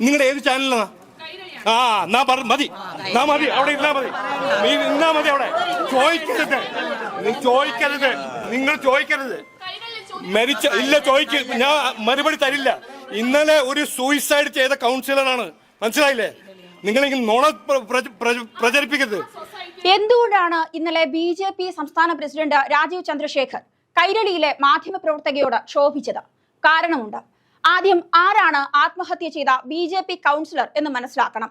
നിങ്ങളുടെ ഏത് ചാനലാണ് ആ എന്നാ പറ മതി. എന്നാ മതി അവിടെ ഇരുന്നാ മതി. നീ നിന്നാ മതി അവിടെ. ചോദിക്കരുത്. നീ ചോദിക്കരുത്. നിങ്ങൾ ചോദിക്കരുത്. മരിച്ച ഇല്ല ചോദിക്ക. ഞാൻ മറുപടി തരില്ല. ഇന്നലെ ഒരു സൂയിസൈഡ് ചെയ്ത കൗൺസിലറാണ് മനസ്സിലായില്ലേ? നിങ്ങളെങ്കിൽ നുണ പ്ര- പ്ര- പ്ര- പ്രചരിപ്പിക്കരുത്. എന്തുകൊണ്ടാണ് ഇന്നലെ ബി ജെ പി സംസ്ഥാന പ്രസിഡന്റ് രാജീവ് ചന്ദ്രശേഖർ കൈരളിയിലെ മാധ്യമപ്രവർത്തകയോട് ക്ഷോഭിച്ചത്? കാരണമുണ്ട്. ആദ്യം ആരാണ് ആത്മഹത്യ ചെയ്ത ബി ജെ പി കൗൺസിലർ എന്ന് മനസ്സിലാക്കണം.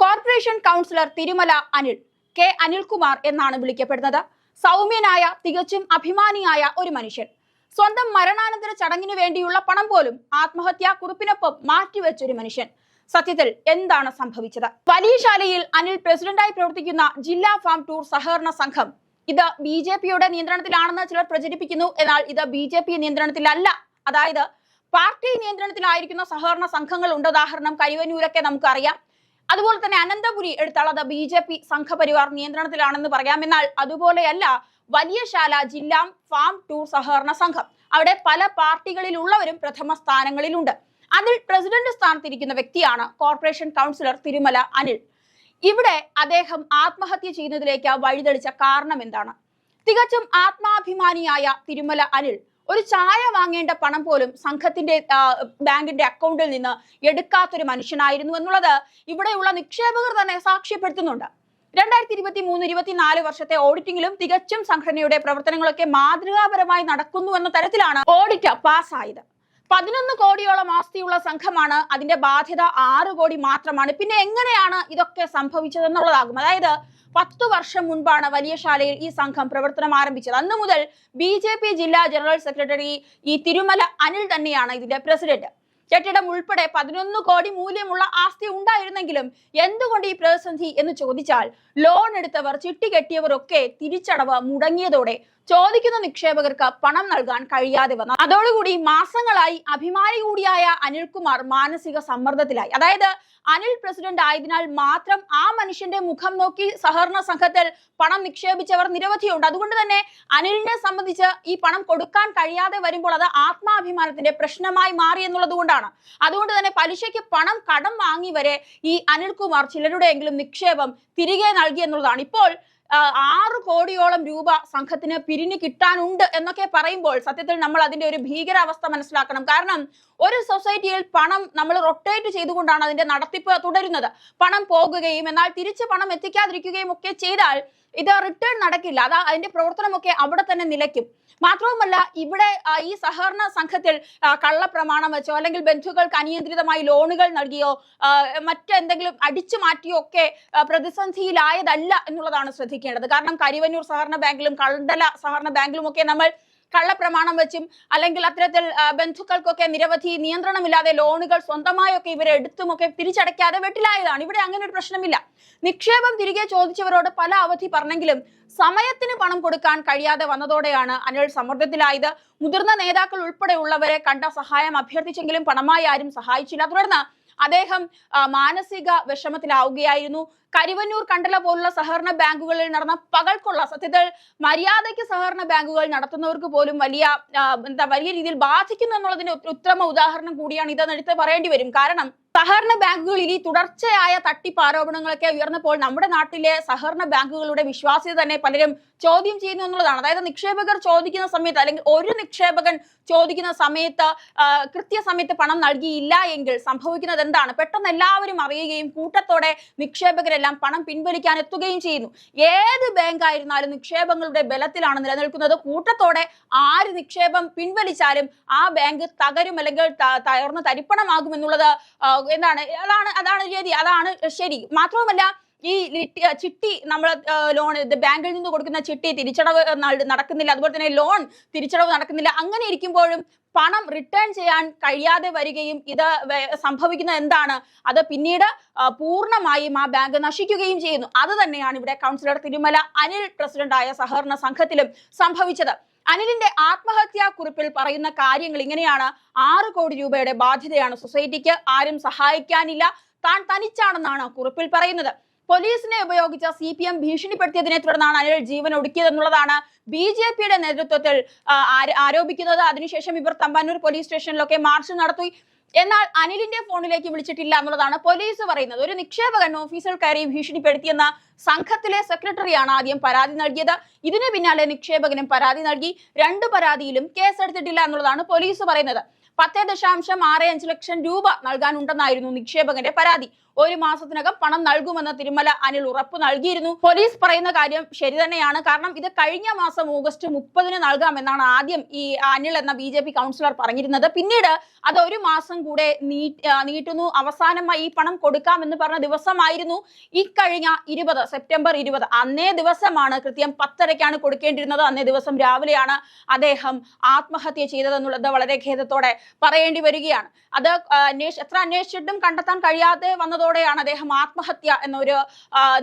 Corporation councillor Thirumala Anil K Anilkumar എന്നാണ് വിളിക്കപ്പെടുന്നത്. സൗമ്യനായ തികച്ചും അഭിമാനിയായ ഒരു മനുഷ്യൻ. സ്വന്തം മരണാനന്തര ചടങ്ങിനു വേണ്ടിയുള്ള പണം പോലും ആത്മഹത്യാ കുറിപ്പിനൊപ്പം മാറ്റിവെച്ചൊരു മനുഷ്യൻ. സത്യത്തിൽ എന്താണ് സംഭവിച്ചത്? വലിയശാലയിൽ അനിൽ പ്രസിഡന്റായി പ്രവർത്തിക്കുന്ന ജില്ലാ ഫാം ടൂർ സഹകരണ സംഘം ഇത് ബി ജെ പിയുടെ നിയന്ത്രണത്തിലാണെന്ന് ചിലർ പ്രചരിപ്പിക്കുന്നു. എന്നാൽ ഇത് ബി ജെ പി നിയന്ത്രണത്തിലല്ല. അതായത് പാർട്ടി നിയന്ത്രണത്തിലായിരിക്കുന്ന സഹകരണ സംഘങ്ങൾ ഉണ്ട്. ഉദാഹരണം കരുവന്നൂരൊക്കെ നമുക്കറിയാം. അതുപോലെ തന്നെ അനന്തപുരി എടുത്താളത് ബി ജെ പി സംഘപരിവാർ നിയന്ത്രണത്തിലാണെന്ന് പറയാം. എന്നാൽ അതുപോലെയല്ല വലിയ ശാല ജില്ലാ ഫാം ടൂർ സഹകരണ സംഘം. അവിടെ പല പാർട്ടികളിലുള്ളവരും പ്രഥമ സ്ഥാനങ്ങളിലുണ്ട്. അതിൽ പ്രസിഡന്റ് സ്ഥാനത്തിരിക്കുന്ന വ്യക്തിയാണ് കോർപ്പറേഷൻ കൗൺസിലർ തിരുമല അനിൽ. ഇവിടെ അദ്ദേഹം ആത്മഹത്യ ചെയ്യുന്നതിലേക്ക് വഴിതെളിച്ച കാരണം എന്താണ്? തികച്ചും ആത്മാഭിമാനിയായ തിരുമല അനിൽ ഒരു ചായ വാങ്ങേണ്ട പണം പോലും സംഘത്തിന്റെ ബാങ്കിന്റെ അക്കൗണ്ടിൽ നിന്ന് എടുക്കാത്തൊരു മനുഷ്യനായിരുന്നു എന്നുള്ളത് ഇവിടെയുള്ള നിക്ഷേപകർ തന്നെ സാക്ഷ്യപ്പെടുത്തുന്നുണ്ട്. രണ്ടായിരത്തി ഇരുപത്തി മൂന്ന് ഇരുപത്തിനാല് വർഷത്തെ ഓഡിറ്റിംഗിലും തികച്ചും സംഘടനയുടെ പ്രവർത്തനങ്ങളൊക്കെ മാതൃകാപരമായി നടക്കുന്നു എന്ന തരത്തിലാണ് ഓഡിറ്റ് പാസ്സായത്. പതിനൊന്ന് കോടിയോളം ആസ്തിയുള്ള സംഘമാണ് അതിന്റെ ബാധ്യത ആറ് കോടി മാത്രമാണ്. പിന്നെ എങ്ങനെയാണ് ഇതൊക്കെ സംഭവിച്ചതെന്നുള്ളതാകും. അതായത് പത്തു വർഷം മുൻപാണ് വലിയ ശാലയിൽ ഈ സംഘം പ്രവർത്തനം ആരംഭിച്ചത്. അന്നു മുതൽ ബി ജെ പി ജില്ലാ ജനറൽ സെക്രട്ടറി ഈ തിരുമല അനിൽ തന്നെയാണ് ഇതിന്റെ പ്രസിഡന്റ്. കെട്ടിടം ഉൾപ്പെടെ പതിനൊന്ന് കോടി മൂല്യമുള്ള ആസ്തി ഉണ്ടായിരുന്നെങ്കിലും എന്തുകൊണ്ട് ഈ പ്രതിസന്ധി എന്ന് ചോദിച്ചാൽ ലോൺ എടുത്തവർ ചിട്ടി കെട്ടിയവർ ഒക്കെ തിരിച്ചടവ് മുടങ്ങിയതോടെ ചോദിക്കുന്ന നിക്ഷേപകർക്ക് പണം നൽകാൻ കഴിയാതെ വന്നു. അതോടുകൂടി മാസങ്ങളായി അഭിമാനി കൂടിയായ അനിൽകുമാർ മാനസിക സമ്മർദ്ദത്തിലായി. അതായത് അനിൽ പ്രസിഡന്റ് ആയതിനാൽ മാത്രം ആ മനുഷ്യന്റെ മുഖം നോക്കി സഹകരണ സംഘത്തിൽ പണം നിക്ഷേപിച്ചവർ നിരവധിയുണ്ട്. അതുകൊണ്ട് തന്നെ അനിലിനെ സംബന്ധിച്ച് ഈ പണം കൊടുക്കാൻ കഴിയാതെ വരുമ്പോൾ അത് ആത്മാഭിമാനത്തിന്റെ പ്രശ്നമായി മാറി എന്നുള്ളതുകൊണ്ടാണ് അതുകൊണ്ട് തന്നെ പലിശയ്ക്ക് പണം കടം വാങ്ങി വരെ ഈ അനിൽകുമാർ ചിലരുടെയെങ്കിലും നിക്ഷേപം തിരികെ നൽകി എന്നുള്ളതാണ്. ഇപ്പോൾ ആറ് കോടിയോളം രൂപ സംഘത്തിന് പിരിഞ്ഞു കിട്ടാനുണ്ട് എന്നൊക്കെ പറയുമ്പോൾ സത്യത്തിൽ നമ്മൾ അതിന്റെ ഒരു ഭീകരാവസ്ഥ മനസ്സിലാക്കണം. കാരണം ഒരു സൊസൈറ്റിയിൽ പണം നമ്മൾ റൊട്ടേറ്റ് ചെയ്തുകൊണ്ടാണ് അതിന്റെ നടത്തിപ്പ് തുടരുന്നത്. പണം പോകുകയും എന്നാൽ തിരിച്ച് പണം എത്തിക്കാതിരിക്കുകയും ഒക്കെ ചെയ്താൽ ഇത് റിട്ടേൺ നടക്കില്ല. അതാ അതിന്റെ പ്രവർത്തനമൊക്കെ അവിടെ തന്നെ നിലയ്ക്കും. മാത്രവുമല്ല ഇവിടെ ഈ സഹകരണ സംഘത്തിൽ കള്ളപ്രമാണം വെച്ചോ അല്ലെങ്കിൽ ബന്ധുക്കൾക്ക് അനിയന്ത്രിതമായി ലോണുകൾ നൽകിയോ മറ്റെന്തെങ്കിലും അടിച്ചു മാറ്റിയോ ഒക്കെ പ്രതിസന്ധിയിലായതല്ല എന്നുള്ളതാണ് ശ്രദ്ധിക്കേണ്ടത്. കാരണം കരിവന്നൂർ സഹകരണ ബാങ്കിലും കണ്ടല സഹകരണ ബാങ്കിലും ഒക്കെ നമ്മൾ കള്ളപ്രമാണം വെച്ചും അല്ലെങ്കിൽ അത്തരത്തിൽ ബന്ധുക്കൾക്കൊക്കെ നിരവധി നിയന്ത്രണമില്ലാതെ ലോണുകൾ സ്വന്തമായൊക്കെ ഇവരെ എടുത്തുമൊക്കെ തിരിച്ചടയ്ക്കാതെ വെട്ടിലായതാണ്. ഇവിടെ അങ്ങനെ ഒരു പ്രശ്നമില്ല. നിക്ഷേപം തിരികെ ചോദിച്ചവരോട് പല അവധി പറഞ്ഞെങ്കിലും സമയത്തിന് പണം കൊടുക്കാൻ കഴിയാതെ വന്നതോടെയാണ് അനിൽ സമ്മർദ്ദത്തിലായത്. മുതിർന്ന നേതാക്കൾ ഉൾപ്പെടെയുള്ളവരെ കണ്ട സഹായം അഭ്യർത്ഥിച്ചെങ്കിലും പണമായി ആരും സഹായിച്ചില്ല. തുടർന്ന് അദ്ദേഹം മാനസിക വിഷമത്തിലാവുകയായിരുന്നു. കരിവന്നൂർ കണ്ടല പോലുള്ള സഹകരണ ബാങ്കുകളിൽ നടന്ന പകൽക്കുള്ള സത്യത്തിൽ മര്യാദയ്ക്ക് സഹകരണ ബാങ്കുകൾ നടത്തുന്നവർക്ക് പോലും വലിയ എന്താ വലിയ രീതിയിൽ ബാധിക്കുന്നു എന്നുള്ളതിന് ഉത്ത- ഉത്തമ ഉദാഹരണം കൂടിയാണ് ഇതെന്ന് എടുത്ത് പറയേണ്ടി വരും. കാരണം സഹകരണ ബാങ്കുകളിൽ ഈ തുടർച്ചയായ തട്ടിപ്പ് ആരോപണങ്ങളൊക്കെ ഉയർന്നപ്പോൾ നമ്മുടെ നാട്ടിലെ സഹകരണ ബാങ്കുകളുടെ വിശ്വാസ്യത തന്നെ പലരും ചോദ്യം ചെയ്യുന്നു എന്നുള്ളതാണ്. അതായത് നിക്ഷേപകർ ചോദിക്കുന്ന സമയത്ത് അല്ലെങ്കിൽ ഒരു നിക്ഷേപകൻ ചോദിക്കുന്ന സമയത്ത് കൃത്യസമയത്ത് പണം നൽകിയില്ല എങ്കിൽ സംഭവിക്കുന്നത് എന്താണ്? പെട്ടെന്ന് എല്ലാവരും അറിയുകയും കൂട്ടത്തോടെ നിക്ഷേപകരെല്ലാം പണം പിൻവലിക്കാൻ എത്തുകയും ചെയ്യുന്നു. ഏത് ബാങ്ക് ആയിരുന്നാലും നിക്ഷേപങ്ങളുടെ ബലത്തിലാണ് നിലനിൽക്കുന്നത്. കൂട്ടത്തോടെ ആര് നിക്ഷേപം പിൻവലിച്ചാലും ആ ബാങ്ക് തകരും അല്ലെങ്കിൽ തകർന്ന് തരിപ്പണമാകും എന്നുള്ളത് എന്താണ് അതാണ് അതാണ് രീതി. അതാണ് ശരി. മാത്രവുമല്ല ഈ ചിട്ടി നമ്മൾ ലോൺ ബാങ്കിൽ നിന്ന് കൊടുക്കുന്ന ചിട്ടി തിരിച്ചടവ് നടക്കുന്നില്ല. അതുപോലെ തന്നെ ലോൺ തിരിച്ചടവ് നടക്കുന്നില്ല. അങ്ങനെ ഇരിക്കുമ്പോഴും പണം റിട്ടേൺ ചെയ്യാൻ കഴിയാതെ വരികയും ഇത് സംഭവിക്കുന്ന എന്താണ്? അത് പിന്നീട് പൂർണമായും ആ ബാങ്ക് നശിക്കുകയും ചെയ്യുന്നു. അത് തന്നെയാണ് ഇവിടെ കൗൺസിലർ തിരുമല അനിൽ പ്രസിഡന്റായ സഹകരണ സംഘത്തിലും സംഭവിച്ചത്. അനിലിന്റെ ആത്മഹത്യാ കുറിപ്പിൽ പറയുന്ന കാര്യങ്ങൾ ഇങ്ങനെയാണ്. ആറ് കോടി രൂപയുടെ ബാധ്യതയാണ്. സൊസൈറ്റിക്ക് ആരും സഹായിക്കാനില്ല. താൻ തനിച്ചാണെന്നാണ് കുറിപ്പിൽ പറയുന്നത്. പോലീസിനെ ഉപയോഗിച്ച സി പി എം ഭീഷണിപ്പെടുത്തിയതിനെ തുടർന്നാണ് അനിൽ ജീവൻ ഒടുക്കിയതെന്നുള്ളതാണ് ബി ജെ പിയുടെ നേതൃത്വത്തിൽ ആരോപിക്കുന്നത്. അതിനുശേഷം ഇവർ തമ്പാനൂർ പോലീസ് സ്റ്റേഷനിലൊക്കെ മാർച്ച് നടത്തി. എന്നാൽ അനിലിന്റെ ഫോണിലേക്ക് വിളിച്ചിട്ടില്ല എന്നുള്ളതാണ് പോലീസ് പറയുന്നത്. ഒരു നിക്ഷേപകൻ ഓഫീസിൽ കയറി ഭീഷണിപ്പെടുത്തിയെന്ന സംഘത്തിലെ സെക്രട്ടറിയാണ് ആദ്യം പരാതി നൽകിയത്. ഇതിനു പിന്നാലെ നിക്ഷേപകനും പരാതി നൽകി. രണ്ട് പരാതിയിലും കേസെടുത്തിട്ടില്ല എന്നുള്ളതാണ് പോലീസ് പറയുന്നത്. പത്ത് ദശാംശം ആറ് അഞ്ച് ലക്ഷം രൂപ നൽകാനുണ്ടെന്നായിരുന്നു നിക്ഷേപകന്റെ പരാതി. ഒരു മാസത്തിനകം പണം നൽകുമെന്ന് തിരുമല അനിൽ ഉറപ്പ് നൽകിയിരുന്നു. പോലീസ് പറയുന്ന കാര്യം ശരി തന്നെയാണ്. കാരണം ഇത് കഴിഞ്ഞ മാസം ഓഗസ്റ്റ് മുപ്പതിന് നൽകാമെന്നാണ് ആദ്യം ഈ അനിൽ എന്ന ബി ജെ പി കൗൺസിലർ പറഞ്ഞിരുന്നത്. പിന്നീട് അത് ഒരു മാസം കൂടെ നീട്ടുന്നു. അവസാനമായി ഈ പണം കൊടുക്കാമെന്ന് പറഞ്ഞ ദിവസമായിരുന്നു ഇക്കഴിഞ്ഞ ഇരുപത് സെപ്റ്റംബർ ഇരുപത്. അന്നേ ദിവസമാണ് കൃത്യം പത്തരയ്ക്കാണ് കൊടുക്കേണ്ടിരുന്നത് അന്നേ ദിവസം രാവിലെയാണ് അദ്ദേഹം ആത്മഹത്യ ചെയ്തതെന്നുള്ളത് വളരെ ഖേദത്തോടെ പറയേണ്ടി വരികയാണ്. അത് എത്ര അന്വേഷിച്ചിട്ടും കണ്ടെത്താൻ കഴിയാതെ വന്നതോടെയാണ് അദ്ദേഹം ആത്മഹത്യ എന്നൊരു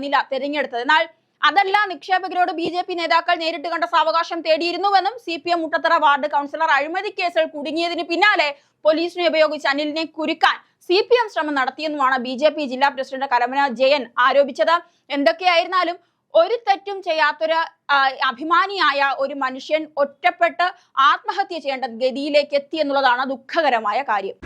നില തിരഞ്ഞെടുത്തത്. എന്നാൽ അതല്ല നിക്ഷേപകരോട് ബി ജെ പി നേതാക്കൾ നേരിട്ട് കണ്ട സാവകാശം തേടിയിരുന്നുവെന്നും C P M Muttathara ward councillor അഴിമതി കേസിൽ കുടുങ്ങിയതിന് പിന്നാലെ പോലീസിനെ ഉപയോഗിച്ച് അനിലിനെ കുരുക്കാൻ സി പി എം ശ്രമം നടത്തിയെന്നുമാണ് ബി ജെ പി ജില്ലാ പ്രസിഡന്റ് കരമന ജയൻ ആരോപിച്ചത്. എന്തൊക്കെയായിരുന്നാലും ഒരു തെറ്റും ചെയ്യാത്തൊരു അഭിമാനിയായ ഒരു മനുഷ്യൻ ഒറ്റപ്പെട്ട് ആത്മഹത്യ ചെയ്യേണ്ട ഗതിയിലേക്ക് എത്തി എന്നുള്ളതാണ് ദുഃഖകരമായ കാര്യം.